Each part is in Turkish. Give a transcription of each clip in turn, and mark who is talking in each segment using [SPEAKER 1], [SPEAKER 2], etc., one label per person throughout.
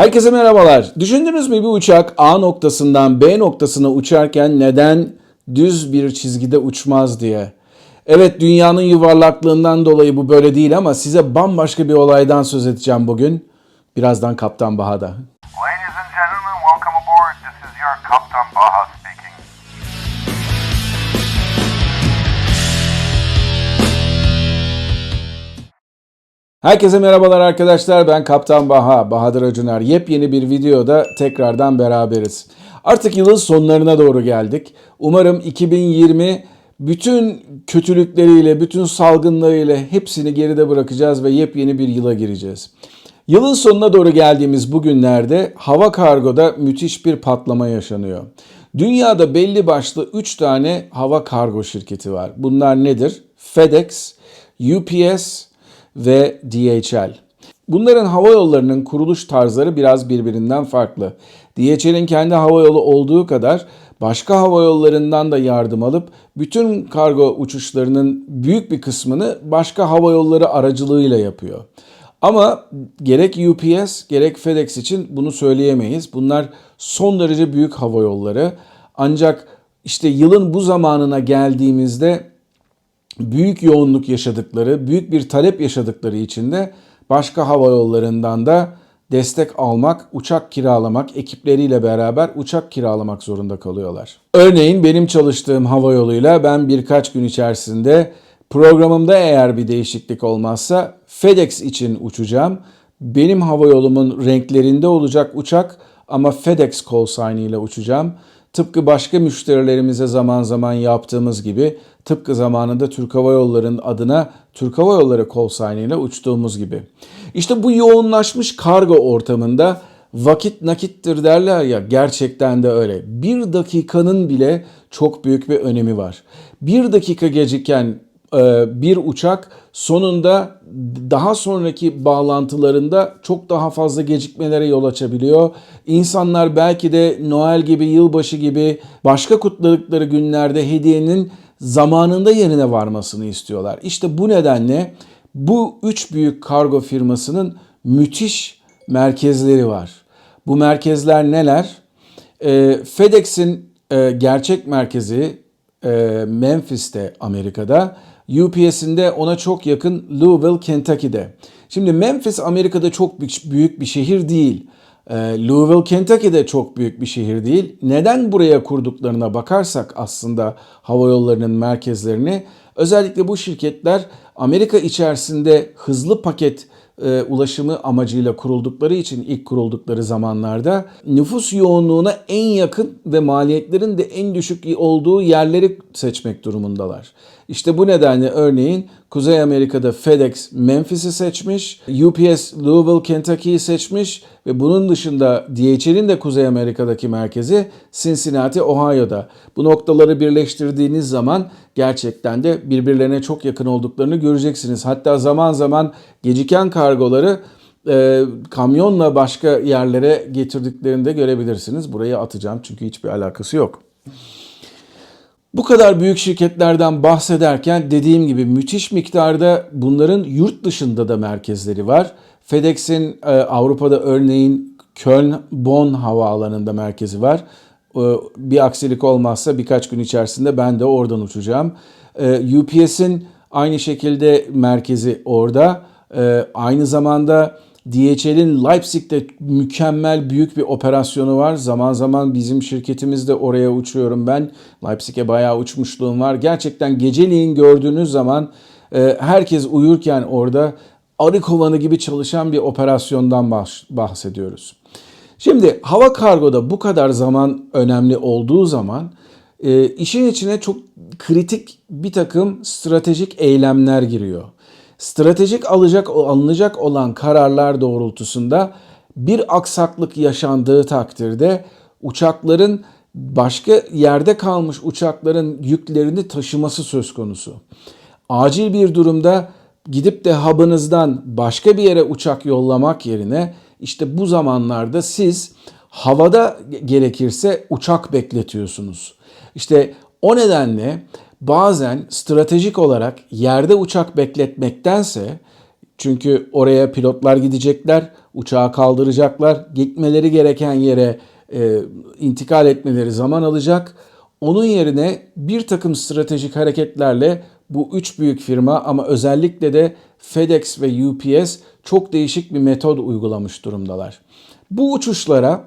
[SPEAKER 1] Herkese merhabalar. Düşündünüz mü bir uçak A noktasından B noktasına uçarken neden düz bir çizgide uçmaz diye? Evet dünyanın yuvarlaklığından dolayı bu böyle değil ama size bambaşka bir olaydan söz edeceğim bugün. Birazdan Kaptan Baha'da.
[SPEAKER 2] Ladies and gentlemen, welcome aboard. This is your Captain Baja
[SPEAKER 1] Herkese merhabalar arkadaşlar. Ben Kaptan Baha, Bahadır Acuner. Yepyeni bir videoda tekrardan beraberiz. Artık yılın sonlarına doğru geldik. Umarım 2020 bütün kötülükleriyle, bütün salgınlarıyla hepsini geride bırakacağız ve yepyeni bir yıla gireceğiz. Yılın sonuna doğru geldiğimiz bu günlerde hava kargoda müthiş bir patlama yaşanıyor. Dünyada belli başlı 3 tane hava kargo şirketi var. Bunlar nedir? FedEx, UPS ve DHL. Bunların hava yollarının kuruluş tarzları biraz birbirinden farklı. DHL'in kendi hava yolu olduğu kadar başka hava yollarından da yardım alıp bütün kargo uçuşlarının büyük bir kısmını başka hava yolları aracılığıyla yapıyor. Ama gerek UPS gerek FedEx için bunu söyleyemeyiz. Bunlar son derece büyük hava yolları. Ancak işte yılın bu zamanına geldiğimizde büyük yoğunluk yaşadıkları, büyük bir talep yaşadıkları için de başka hava yollarından da destek almak, uçak kiralamak, ekipleriyle beraber uçak kiralamak zorunda kalıyorlar. Örneğin benim çalıştığım hava yoluyla ben birkaç gün içerisinde programımda eğer bir değişiklik olmazsa FedEx için uçacağım. Benim hava yolumun renklerinde olacak uçak ama FedEx call sign ile uçacağım. Tıpkı başka müşterilerimize zaman zaman yaptığımız gibi tıpkı zamanında Türk Hava Yolları'nın adına Türk Hava Yolları sign ile uçtuğumuz gibi. İşte bu yoğunlaşmış kargo ortamında vakit nakittir derler ya gerçekten de öyle. Bir dakikanın bile çok büyük bir önemi var. Bir dakika geciken bir uçak sonunda daha sonraki bağlantılarında çok daha fazla gecikmelere yol açabiliyor. İnsanlar belki de Noel gibi, yılbaşı gibi başka kutladıkları günlerde hediyenin zamanında yerine varmasını istiyorlar. İşte bu nedenle bu üç büyük kargo firmasının müthiş merkezleri var. Bu merkezler neler? E, FedEx'in e, gerçek merkezi e, Memphis'te Amerika'da. UPS'in de ona çok yakın Louisville, Kentucky'de. Şimdi Memphis Amerika'da çok büyük bir şehir değil. Ee, Louisville, Kentucky'de çok büyük bir şehir değil. Neden buraya kurduklarına bakarsak aslında hava yollarının merkezlerini özellikle bu şirketler Amerika içerisinde hızlı paket e, ulaşımı amacıyla kuruldukları için ilk kuruldukları zamanlarda nüfus yoğunluğuna en yakın ve maliyetlerin de en düşük olduğu yerleri seçmek durumundalar. İşte bu nedenle örneğin Kuzey Amerika'da FedEx Memphis'i seçmiş, UPS Louisville, Kentucky'yi seçmiş ve bunun dışında DHL'in de Kuzey Amerika'daki merkezi Cincinnati, Ohio'da. Bu noktaları birleştirdiğiniz zaman gerçekten de birbirlerine çok yakın olduklarını göreceksiniz. Hatta zaman zaman geciken kargoları e, kamyonla başka yerlere getirdiklerini de görebilirsiniz. Buraya atacağım çünkü hiçbir alakası yok. Bu kadar büyük şirketlerden bahsederken dediğim gibi müthiş miktarda bunların yurt dışında da merkezleri var. FedEx'in e, Avrupa'da örneğin Köln Bonn havaalanında merkezi var. E, bir aksilik olmazsa birkaç gün içerisinde ben de oradan uçacağım. E, UPS'in aynı şekilde merkezi orada. Aynı zamanda DHL'in Leipzig'te mükemmel büyük bir operasyonu var. Zaman zaman bizim şirketimiz de oraya uçuyorum ben. Leipzig'e bayağı uçmuşluğum var. Gerçekten geceliğin gördüğünüz zaman e, herkes uyurken orada arı kovanı gibi çalışan bir operasyondan bahsediyoruz. Şimdi hava kargoda bu kadar zaman önemli olduğu zaman e, işin içine çok kritik bir takım stratejik eylemler giriyor stratejik alacak alınacak olan kararlar doğrultusunda bir aksaklık yaşandığı takdirde uçakların başka yerde kalmış uçakların yüklerini taşıması söz konusu. Acil bir durumda gidip de hub'ınızdan başka bir yere uçak yollamak yerine işte bu zamanlarda siz havada gerekirse uçak bekletiyorsunuz. İşte o nedenle bazen stratejik olarak yerde uçak bekletmektense Çünkü oraya pilotlar gidecekler, uçağı kaldıracaklar, gitmeleri gereken yere e, intikal etmeleri zaman alacak. Onun yerine bir takım stratejik hareketlerle bu üç büyük firma ama özellikle de FedEx ve UPS çok değişik bir metod uygulamış durumdalar. Bu uçuşlara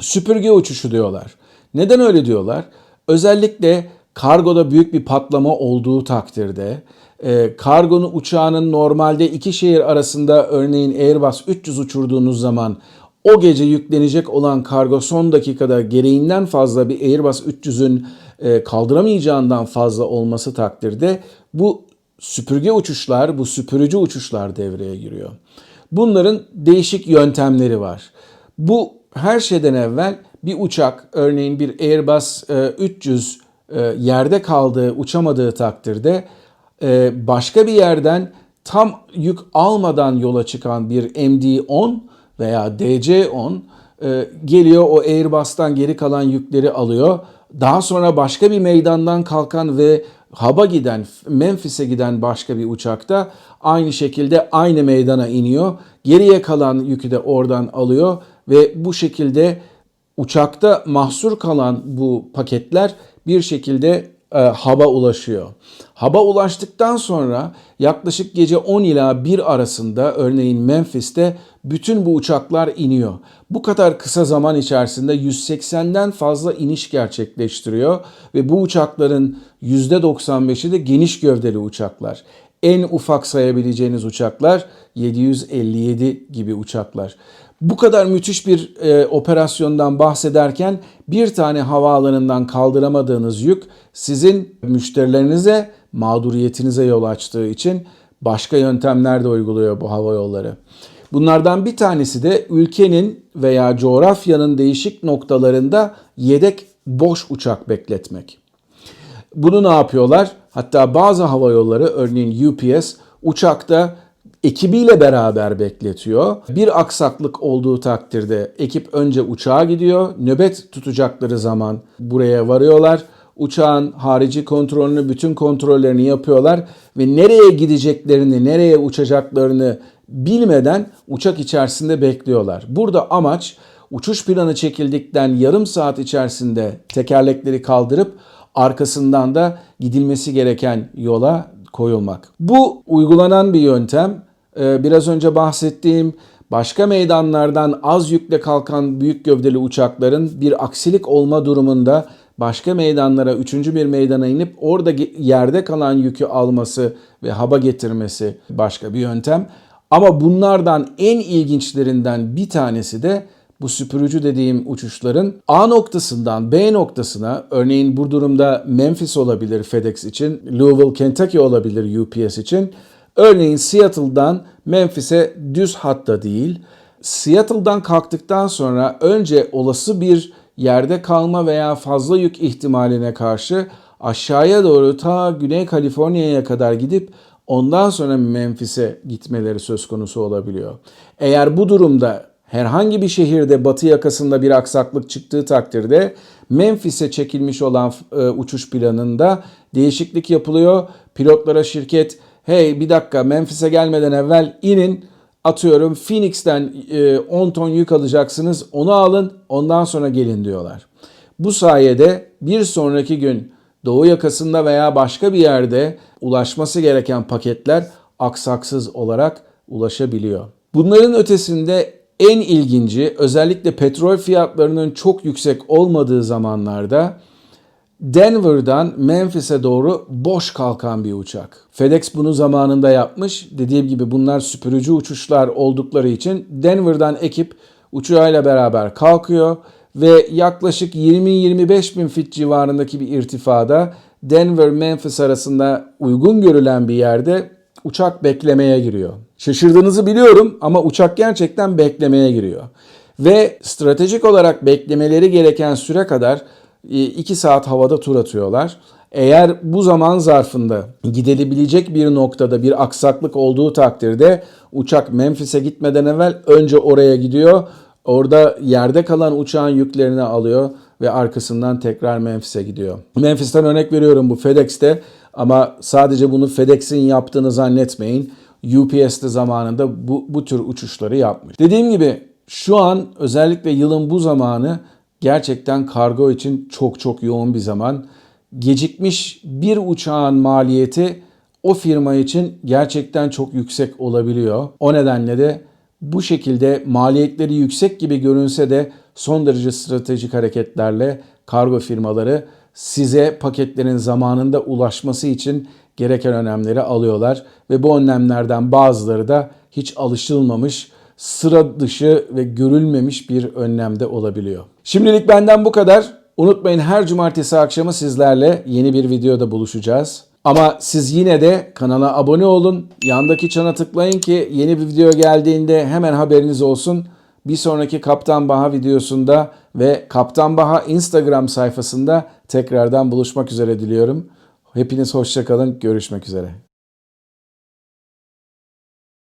[SPEAKER 1] süpürge uçuşu diyorlar. Neden öyle diyorlar? Özellikle kargoda büyük bir patlama olduğu takdirde e, kargonun uçağının normalde iki şehir arasında örneğin Airbus 300 uçurduğunuz zaman o gece yüklenecek olan kargo son dakikada gereğinden fazla bir Airbus 300'ün e, kaldıramayacağından fazla olması takdirde bu süpürge uçuşlar, bu süpürücü uçuşlar devreye giriyor. Bunların değişik yöntemleri var. Bu her şeyden evvel bir uçak örneğin bir Airbus e, 300 e, yerde kaldığı, uçamadığı takdirde e, başka bir yerden tam yük almadan yola çıkan bir MD-10 veya DC-10 e, geliyor o Airbus'tan geri kalan yükleri alıyor. Daha sonra başka bir meydandan kalkan ve hub'a giden, Memphis'e giden başka bir uçakta aynı şekilde aynı meydana iniyor. Geriye kalan yükü de oradan alıyor ve bu şekilde uçakta mahsur kalan bu paketler bir şekilde e, haba ulaşıyor. Haba ulaştıktan sonra yaklaşık gece 10 ila 1 arasında örneğin Memphis'te bütün bu uçaklar iniyor. Bu kadar kısa zaman içerisinde 180'den fazla iniş gerçekleştiriyor ve bu uçakların %95'i de geniş gövdeli uçaklar. En ufak sayabileceğiniz uçaklar 757 gibi uçaklar. Bu kadar müthiş bir e, operasyondan bahsederken bir tane havaalanından kaldıramadığınız yük sizin müşterilerinize mağduriyetinize yol açtığı için başka yöntemler de uyguluyor bu hava yolları. Bunlardan bir tanesi de ülkenin veya coğrafyanın değişik noktalarında yedek boş uçak bekletmek. Bunu ne yapıyorlar? Hatta bazı hava yolları örneğin UPS uçakta ekibiyle beraber bekletiyor. Bir aksaklık olduğu takdirde ekip önce uçağa gidiyor. Nöbet tutacakları zaman buraya varıyorlar. Uçağın harici kontrolünü, bütün kontrollerini yapıyorlar ve nereye gideceklerini, nereye uçacaklarını bilmeden uçak içerisinde bekliyorlar. Burada amaç uçuş planı çekildikten yarım saat içerisinde tekerlekleri kaldırıp arkasından da gidilmesi gereken yola koyulmak. Bu uygulanan bir yöntem. Ee, Biraz önce bahsettiğim başka meydanlardan az yükle kalkan büyük gövdeli uçakların bir aksilik olma durumunda başka meydanlara, üçüncü bir meydana inip orada yerde kalan yükü alması ve haba getirmesi başka bir yöntem. Ama bunlardan en ilginçlerinden bir tanesi de bu süpürücü dediğim uçuşların A noktasından B noktasına örneğin bu durumda Memphis olabilir FedEx için, Louisville, Kentucky olabilir UPS için. Örneğin Seattle'dan Memphis'e düz hatta değil, Seattle'dan kalktıktan sonra önce olası bir yerde kalma veya fazla yük ihtimaline karşı aşağıya doğru ta Güney Kaliforniya'ya kadar gidip ondan sonra Memphis'e gitmeleri söz konusu olabiliyor. Eğer bu durumda herhangi bir şehirde batı yakasında bir aksaklık çıktığı takdirde Memphis'e çekilmiş olan e, uçuş planında değişiklik yapılıyor. Pilotlara şirket hey bir dakika Memphis'e gelmeden evvel inin atıyorum Phoenix'ten e, 10 ton yük alacaksınız onu alın ondan sonra gelin diyorlar. Bu sayede bir sonraki gün doğu yakasında veya başka bir yerde ulaşması gereken paketler aksaksız olarak ulaşabiliyor. Bunların ötesinde en ilginci özellikle petrol fiyatlarının çok yüksek olmadığı zamanlarda Denver'dan Memphis'e doğru boş kalkan bir uçak. FedEx bunu zamanında yapmış. Dediğim gibi bunlar süpürücü uçuşlar oldukları için Denver'dan ekip uçağıyla beraber kalkıyor ve yaklaşık 20-25 bin fit civarındaki bir irtifada Denver-Memphis arasında uygun görülen bir yerde uçak beklemeye giriyor. Şaşırdığınızı biliyorum ama uçak gerçekten beklemeye giriyor. Ve stratejik olarak beklemeleri gereken süre kadar 2 saat havada tur atıyorlar. Eğer bu zaman zarfında gidilebilecek bir noktada bir aksaklık olduğu takdirde uçak Memphis'e gitmeden evvel önce oraya gidiyor. Orada yerde kalan uçağın yüklerini alıyor ve arkasından tekrar Memphis'e gidiyor. Memphis'ten örnek veriyorum bu FedEx'te ama sadece bunu FedEx'in yaptığını zannetmeyin. UPS'te zamanında bu, bu tür uçuşları yapmış. Dediğim gibi şu an özellikle yılın bu zamanı gerçekten kargo için çok çok yoğun bir zaman. Gecikmiş bir uçağın maliyeti o firma için gerçekten çok yüksek olabiliyor. O nedenle de bu şekilde maliyetleri yüksek gibi görünse de son derece stratejik hareketlerle kargo firmaları size paketlerin zamanında ulaşması için gereken önlemleri alıyorlar ve bu önlemlerden bazıları da hiç alışılmamış, sıra dışı ve görülmemiş bir önlemde olabiliyor. Şimdilik benden bu kadar. Unutmayın her cumartesi akşamı sizlerle yeni bir videoda buluşacağız. Ama siz yine de kanala abone olun. Yandaki çana tıklayın ki yeni bir video geldiğinde hemen haberiniz olsun. Bir sonraki Kaptan Baha videosunda ve Kaptan Baha Instagram sayfasında tekrardan buluşmak üzere diliyorum. Hepiniz hoşçakalın. Görüşmek üzere.